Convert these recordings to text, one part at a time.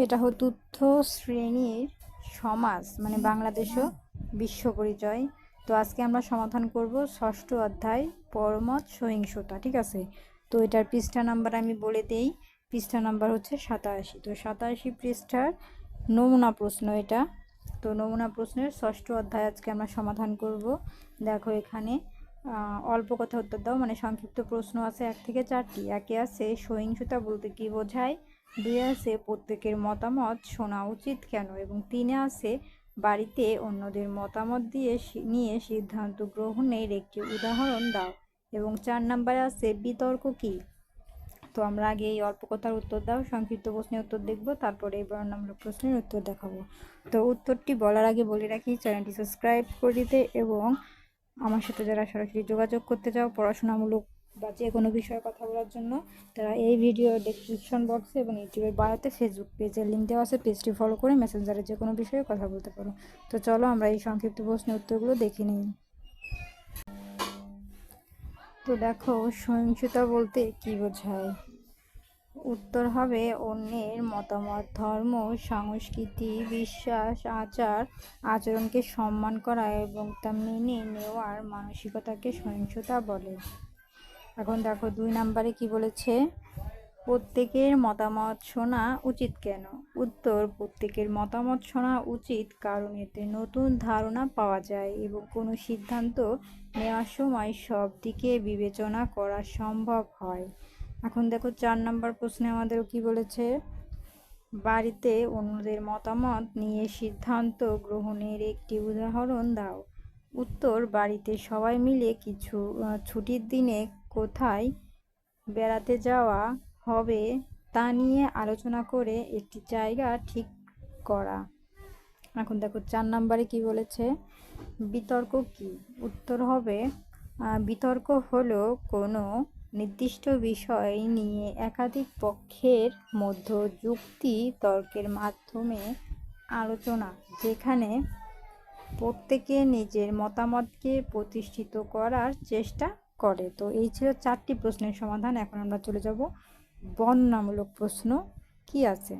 এটা চতুর্থ শ্রেণির সমাজ মানে বাংলাদেশও বিশ্ব পরিচয়। তো আজকে আমরা সমাধান করব ষষ্ঠ অধ্যায়, পরমত সহিংসতা, ঠিক আছে? তো এটার পৃষ্ঠা নাম্বার আমি বলে দেই, পৃষ্ঠা নাম্বার হচ্ছে সাতাশি। তো সাতাশি পৃষ্ঠার নমুনা প্রশ্ন এটা। তো নমুনা প্রশ্নের ষষ্ঠ অধ্যায় আজকে আমরা সমাধান করব। দেখো এখানে অল্প কথা উত্তর দাও মানে সংক্ষিপ্ত প্রশ্ন আছে, এক থেকে চারটি। একে আছে সহিংসতা বলতে কি বোঝায়? দুই আছে প্রত্যেকের মতামত শোনা উচিত কেন এবং তিনে আছে বাড়িতে অন্যদের মতামত দিয়ে নিয়ে সিদ্ধান্ত গ্রহণের একটি উদাহরণ দাও এবং চার নম্বরে আছে বিতর্ক কি? তো আমরা আগে এই অল্প কথার উত্তর দাও, সংক্ষিপ্ত প্রশ্নের উত্তর দেখব, তারপরে এই বর্ণনামূলক প্রশ্নের উত্তর দেখাবো। তো উত্তরটি বলার আগে বলে রাখি, চ্যানেলটি সাবস্ক্রাইব করে দিতে এবং আমার সাথে যারা সরাসরি যোগাযোগ করতে চাও, পড়াশোনামূলক বা যে কোনো বিষয়ে কথা বলার জন্য, তারা এই ভিডিও ডেসক্রিপশন বক্সে এবং ইউটিউবের বায়োতে ফেসবুক পেজের লিঙ্ক দেওয়া আছে পেজটি ফলো করে মেসেঞ্জারে যে কোনো বিষয়ে কথা বলতে পারো। তো চলো আমরা এই সংক্ষিপ্ত প্রশ্নের উত্তরগুলো দেখে নিই। তো দেখো, সহিংসতা বলতে কি বোঝায়? উত্তর হবে, অন্যের মতামত, ধর্ম, সংস্কৃতি, বিশ্বাস, আচার, আচরণকে সম্মান করা এবং তা মেনে নেওয়ার মানসিকতাকে সহিংসতা বলে। এখন দেখো দুই নম্বরে কি বলেছে? প্রত্যেকের মতামত শোনা উচিত কেন? উত্তর, প্রত্যেকের মতামত শোনা উচিত কারণ এতে নতুন ধারণা পাওয়া যায় এবং কোনো সিদ্ধান্ত নেওয়ার সময় সব দিকে বিবেচনা করা সম্ভব হয়। এখন দেখো চার নম্বর প্রশ্নে আমাদের কি বলেছে? বাড়িতে অন্যদের মতামত নিয়ে সিদ্ধান্ত গ্রহণের একটি উদাহরণ দাও। উত্তর, বাড়িতে সবাই মিলে কিছু ছুটির দিনে কোথায় বেড়াতে যাওয়া হবে তা নিয়ে আলোচনা করে একটি জায়গা ঠিক করা। এখন দেখো, চার নম্বরে কি বলেছে? বিতর্ক কি? উত্তর হবে বিতর্ক হলো কোনো নির্দিষ্ট বিষয় নিয়ে একাধিক পক্ষের মধ্যে যুক্তি তর্কের মাধ্যমে আলোচনা, যেখানে প্রত্যেকে নিজের মতামতকে প্রতিষ্ঠিত করার চেষ্টা করে। তো এই ছিল চারটি প্রশ্নের সমাধান। এখন আমরা চলে যাব বর্ণনামূলক প্রশ্ন। কি আছে?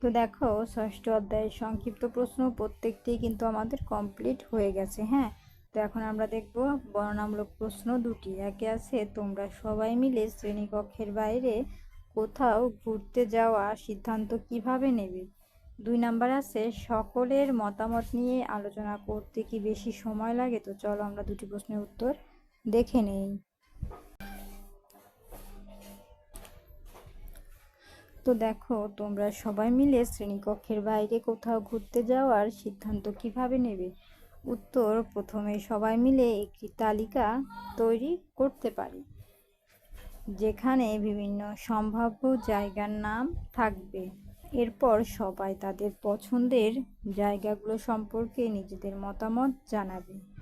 তো দেখো, ষষ্ঠ অধ্যায়ের সংক্ষিপ্ত প্রশ্ন, প্রত্যেকটি কিন্তু আমাদের কমপ্লিট হয়ে গেছে হ্যাঁ? তো এখন আমরা দেখব বর্ণনামূলক প্রশ্ন দুটি। একে আছে, তোমরা সবাই মিলে শ্রেণীকক্ষের বাইরে কোথাও ঘুরতে যাওয়া সিদ্ধান্ত কীভাবে নেবে? দুই নাম্বার আছে, সকলের মতামত নিয়ে আলোচনা করতে কি বেশি সময় লাগে? তো চলো আমরা দুটি প্রশ্নের উত্তর দেখে নেই। তো দেখো, তোমরা সবাই মিলে শ্রেণীকক্ষের বাইরে কোথাও ঘুরতে যাওয়ার সিদ্ধান্ত কীভাবে নেবে? উত্তর, প্রথমে সবাই মিলে একটি তালিকা তৈরি করতে পারি, যেখানে বিভিন্ন সম্ভাব্য জায়গার নাম থাকবে। এরপর সবাই তাদের পছন্দের জায়গাগুলো সম্পর্কে নিজেদের মতামত জানাবে।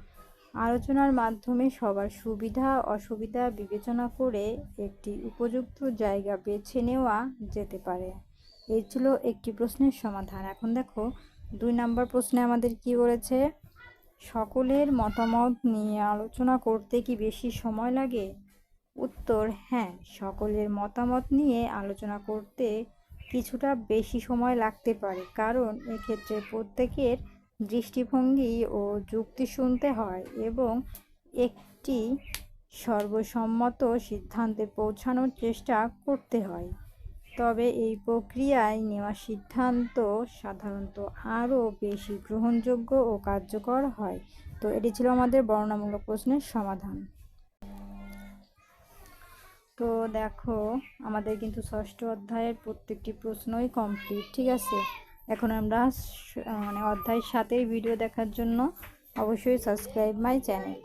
আলোচনার মাধ্যমে সবার সুবিধা, অসুবিধা বিবেচনা করে একটি উপযুক্ত জায়গা বেছে নেওয়া যেতে পারে। এই ছিল একটি প্রশ্নের সমাধান। এখন দেখো, দুই নম্বর প্রশ্নে আমাদের কি বলেছে? সকলের মতামত নিয়ে আলোচনা করতে কি বেশি সময় লাগে? উত্তর হ্যাঁ সকলের মতামত নিয়ে আলোচনা করতে কিছুটা বেশি সময় লাগতে পারে। কারণ এক্ষেত্রে প্রত্যেকের দৃষ্টিভঙ্গি ও যুক্তি শুনতে হয় এবং একটি সর্বসম্মত সিদ্ধান্তে পৌঁছানোর চেষ্টা করতে হয়। তবে এই প্রক্রিয়ায় নেওয়া সিদ্ধান্ত সাধারণত আরও বেশি গ্রহণযোগ্য ও কার্যকর হয়। তো এটি ছিল আমাদের বর্ণনামূলক প্রশ্নের সমাধান। তো দেখো, আমাদের কিন্তু ষষ্ঠ অধ্যায়ের প্রত্যেকটি প্রশ্নই কমপ্লিট ঠিক আছে? এখন আমরা মানে অধ্যায়ের সাথেই ভিডিও দেখার জন্য অবশ্যই সাবস্ক্রাইব মাই চ্যানেল